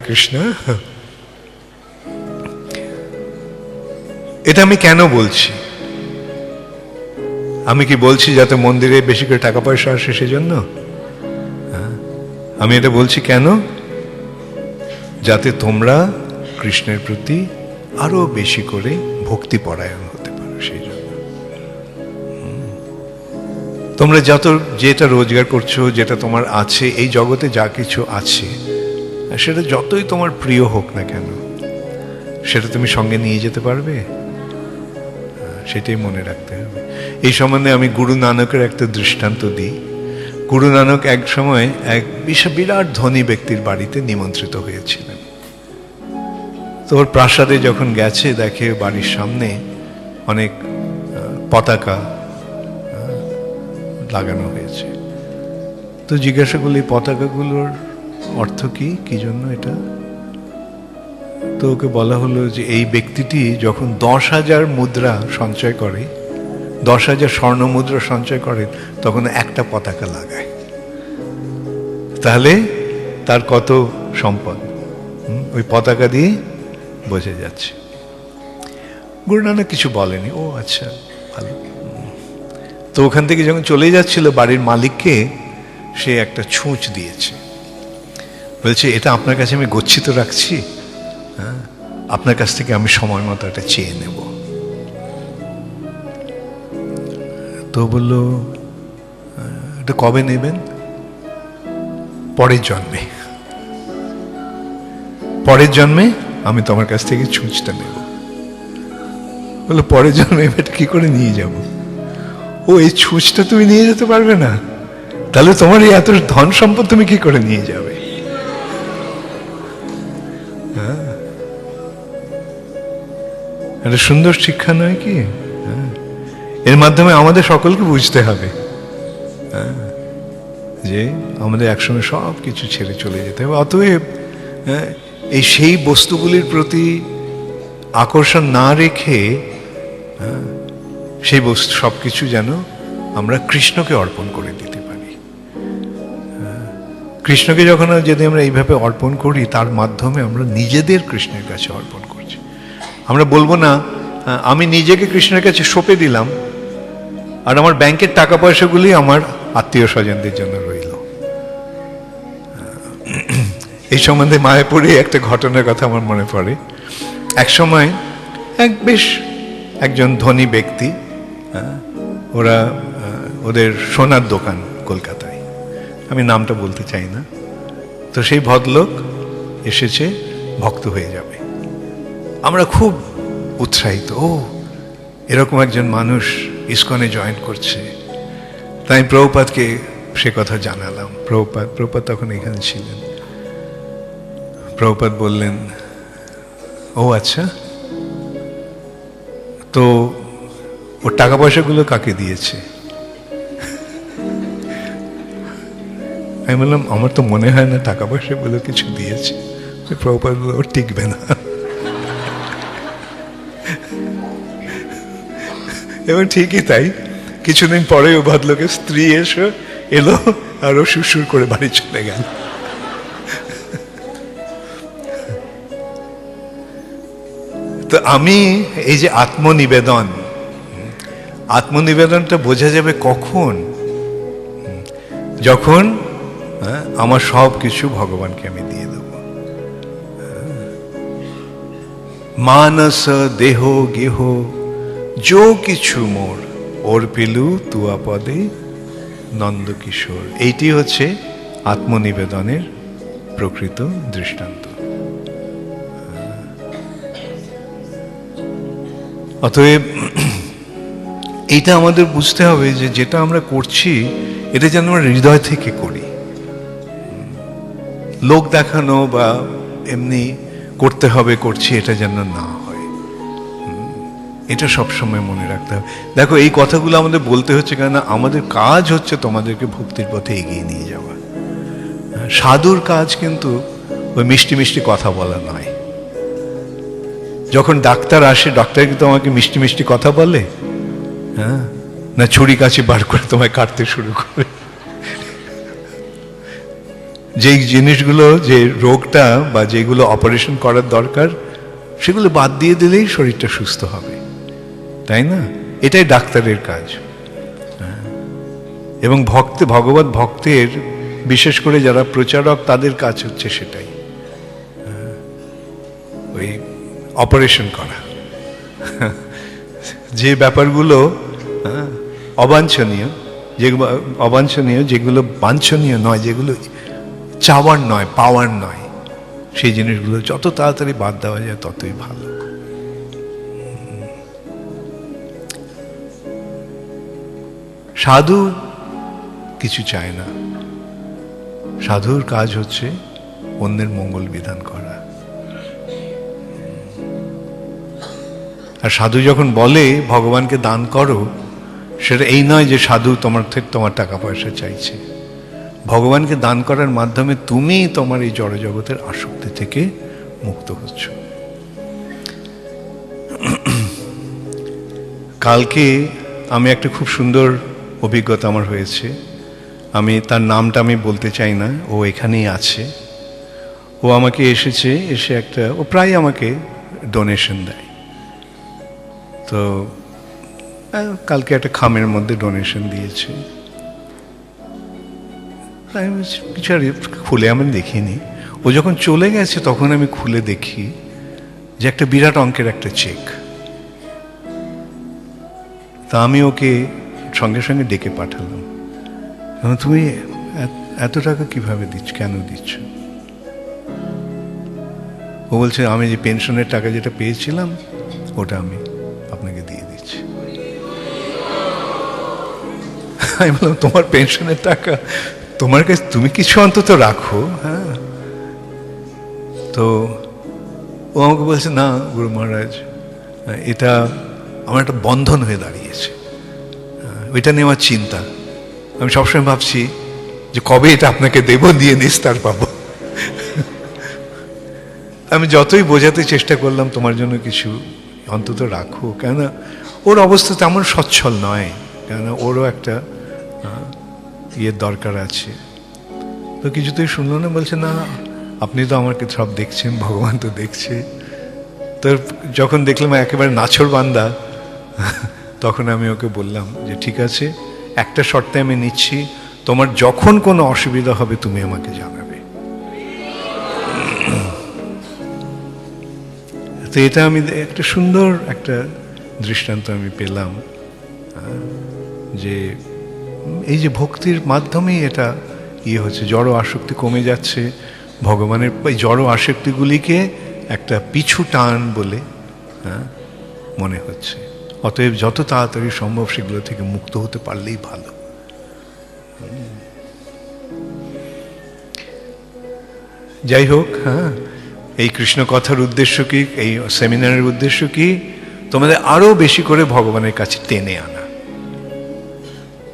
কৃষ্ণ? এটা আমি কেন বলছি? আমি কি বলছি যাতে মন্দিরে বেশি করে টাকা পয়সা আসে সেজন্য? হ্যাঁ? আমি এটা বলছি কেন? যাতে তোমরা কৃষ্ণের প্রতি আরও বেশি করে ভক্তি পরায়ণ হতে পারো সেই জন্য তোমরা যত যেটা রোজগার করছ, যেটা তোমার আছে, এই জগতে যা কিছু আছে সেটা যতই তোমার প্রিয় হোক না কেন, সেটা তুমি সঙ্গে নিয়ে যেতে পারবে? সেটাই মনে রাখতে হবে। এই সম্বন্ধে আমি গুরু নানকের একটা দৃষ্টান্ত দিই। গুরু নানক এক সময় এক বিশাল বিরাট ধনী ব্যক্তির বাড়িতে নিমন্ত্রিত হয়েছিলেন। তো ওর প্রাসাদে যখন গেছে, দেখে বাড়ির সামনে অনেক পতাকা লাগানো হয়েছে। তো জিজ্ঞাসা করলি "এই পতাকাগুলোর অর্থ কি? কি জন্য এটা? তো ওকে বলা হলো যে এই ব্যক্তিটি যখন দশ হাজার মুদ্রা সঞ্চয় করে, দশ হাজার স্বর্ণ মুদ্রা সঞ্চয় করে, তখন একটা পতাকা লাগায়। তাহলে তার কত সম্পদ? ওই পতাকা দিয়ে বোঝা যাচ্ছে। গুরু নানক কিছু বলেনি। ও আচ্ছা ভালো। তো ওখান থেকে যখন চলে যাচ্ছিল বাড়ির মালিককে, সে একটা ছুঁচ দিয়েছে। বলছে, এটা আপনার কাছে আমি গচ্ছিত রাখছি হ্যাঁ? আপনার কাছ থেকে আমি সময় মতো এটা চেয়ে নেব। তো বলল এটা কবে নেবেন? পরের জন্মে। পরের জন্মে? আমি তোমার কাছ থেকে ছুঁচটা নেব। বলল, পরের জন্মে এটা কি করে নিয়ে যাব? ও, এই ছুঁচটা তুমি নিয়ে যেতে পারবে না। তাহলে তোমার এই এত ধন সম্পদ তুমি কি করে নিয়ে যাবে? একটা সুন্দর শিক্ষা নয় কি হ্যাঁ। এর মাধ্যমে আমাদের সকলকে বুঝতে হবে হ্যাঁ। যে আমাদের একসঙ্গে সব কিছু ছেড়ে চলে যেতে হবে অতএব হ্যাঁ, এই সেই বস্তুগুলির প্রতি আকর্ষণ না রেখে সেই বস্তু সব কিছু যেন আমরা কৃষ্ণকে অর্পণ করে দিতে পারি। কৃষ্ণকে যখন যদি আমরা এইভাবে অর্পণ করি তার মাধ্যমে আমরা নিজেদের কৃষ্ণের কাছে অর্পণ আমরা বলব না আমি নিজেকে কৃষ্ণের কাছে সঁপে দিলাম, আর আমার ব্যাংকের টাকা পয়সাগুলি আমার আত্মীয় স্বজনদের জন্য রইল। এই সম্বন্ধে মায়াপুরে একটা ঘটনার কথা আমার মনে পড়ে। এক সময় এক বেশ একজন ধনী ব্যক্তি ওরা ওদের সোনার দোকান কলকাতায়। আমি নামটা বলতে চাই না। তো সেই ভদ্রলোক এসেছে, ভক্ত হয়ে যাবে। আমরা খুব উৎসাহিত ও এরকম একজন মানুষ ইসকনে জয়েন করছে। তাই প্রভুপাতকে সে কথা জানালাম। প্রভুপাত প্রভুপাত তখন এখানে ছিলেন। প্রভুপাত বললেন ও আচ্ছা। তো ওর টাকা পয়সাগুলো কাকে দিয়েছে? আমি বললাম আমার তো মনে হয় না টাকা পয়সাগুলো কিছু দিয়েছে। প্রভুপাত বলল, ও টিকবে না। এবং ঠিকই তাই। কিছুদিন পরে ও ভদ্রলোকের স্ত্রী এসে এলো আর ও সুসুর করে বাড়ি চলে গেল। তো আমি এই যে আত্মনিবেদন আত্মনিবেদনটা বোঝা যাবে কখন? যখন হ্যাঁ, আমার সব কিছু ভগবানকে আমি দিয়ে দেব। মানস দেহ গেহ যো কিছু মোর, ওর পেলু তুয়া পদে নন্দকিশোর। এইটি হচ্ছে আত্মনিবেদনের প্রকৃত দৃষ্টান্ত। অতএব, এইটা আমাদের বুঝতে হবে যে যেটা আমরা করছি, এটা যেন আমরা হৃদয় থেকে করি। লোক দেখানো বা এমনি করতে হবে, করছি, এটা যেন না এটা সবসময় মনে রাখতে হবে। দেখো এই কথাগুলো আমাদের বলতে হচ্ছে কেন আমাদের কাজ হচ্ছে তোমাদেরকে ভক্তির পথে এগিয়ে নিয়ে যাওয়া। হ্যাঁ, সাধুর কাজ কিন্তু ওই মিষ্টি মিষ্টি কথা বলা নয়। যখন ডাক্তার আসে ডাক্তার কি তোমাকে মিষ্টি মিষ্টি কথা বলে? হ্যাঁ? না ছুরি কাছে বার করে তোমায় কাটতে শুরু করে? যেই জিনিসগুলো যে রোগটা বা যেগুলো অপারেশন করার দরকার সেগুলো বাদ দিয়ে দিলেই শরীরটা সুস্থ হবে। তাই না? এটাই ডাক্তারের কাজ। হ্যাঁ। এবং ভক্ত ভগবত ভক্তের বিশেষ করে যারা প্রচারক তাদের কাজ হচ্ছে সেটাই। হ্যাঁ। ওই অপারেশন করা। যে ব্যাপারগুলো হ্যাঁ, অবাঞ্ছনীয় যেগুলো অবাঞ্ছনীয় যেগুলো বাঞ্ছনীয় নয় যেগুলো চাওয়ার নয় পাওয়ার নয় সেই জিনিসগুলো যত তাড়াতাড়ি বাদ দেওয়া যায় ততই ভালো। সাধু কিছু চায় না। সাধুর কাজ হচ্ছে অন্যের মঙ্গল বিধান করা। আর সাধু যখন বলে, ভগবানকে দান করো, সেটা এই নয় যে সাধু তোমার থেকে তোমার টাকা পয়সা চাইছে। ভগবানকে দান করার মাধ্যমে তুমি তোমার এই জড়জগতের আসক্তি থেকে মুক্ত হচ্ছ। কালকে আমি একটা খুব সুন্দর অভিজ্ঞতা আমার হয়েছে। আমি, তার নামটা আমি বলতে চাই না, ও এখানেই আছে। ও আমাকে এসেছে, এসে একটা, ও প্রায় আমাকে ডোনেশন দেয়। তো কালকে একটা খামের মধ্যে ডোনেশন দিয়েছে। কিছু আর খুলে আমি দেখিনি। ও যখন চলে গেছে, তখন আমি খুলে দেখি যে একটা বিরাট অঙ্কের একটা চেক তা আমি ওকে সঙ্গে সঙ্গে ডেকে পাঠালাম। তুমি এত- টাকা কীভাবে দিচ্ছ, কেন দিচ্ছ? ও বলছে, আমি যে পেনশনের টাকা যেটা পেয়েছিলাম, ওটা আমি আপনাকে দিয়ে দিচ্ছি। আমি বললাম, তোমার পেনশনের টাকা তোমার কাছে, তুমি কিছু অন্তত রাখো হ্যাঁ? তো ও আমাকে বলছে, না, গুরু মহারাজ, এটা আমার একটা বন্ধন হয়ে দাঁড়িয়েছে। ওইটা নিয়ে আমার চিন্তা। আমি সবসময় ভাবছি যে কবে এটা আপনাকে দেব, দিয়ে নিস্তার পাবো। আমি যতই বোঝাতে চেষ্টা করলাম, তোমার জন্য কিছু অন্তত রাখো কেন ওর অবস্থা তেমন সচ্ছল নয় কেন ওরও একটা ইয়ের দরকার আছে। তো কিছুতেই শুনলো না, বলছে, না, আপনি তো আমাকে সব দেখছেন, ভগবান তো দেখছে। তো যখন দেখলাম একেবারে নাছর বান্দা তখন আমি ওকে বললাম যে ঠিক আছে একটা শর্তে আমি নিচ্ছি তোমার যখন কোনো অসুবিধা হবে তুমি আমাকে জানাবে। তো এটা আমি একটা সুন্দর একটা দৃষ্টান্ত আমি পেলাম যে এই যে ভক্তির মাধ্যমেই এটা ইয়ে হচ্ছে জড় আসক্তি কমে যাচ্ছে ভগবানের এই জড় আসক্তিগুলিকে একটা পিছু টান বলে হ্যাঁ, মনে হচ্ছে। অতএব যত তাড়াতাড়ি সম্ভব সেগুলো থেকে মুক্ত হতে পারলেই ভালো। যাই হোক হ্যাঁ এই কৃষ্ণ কথার উদ্দেশ্য কি? এই সেমিনারের উদ্দেশ্য কি? তোমাদের আরও বেশি করে ভগবানের কাছে টেনে আনা।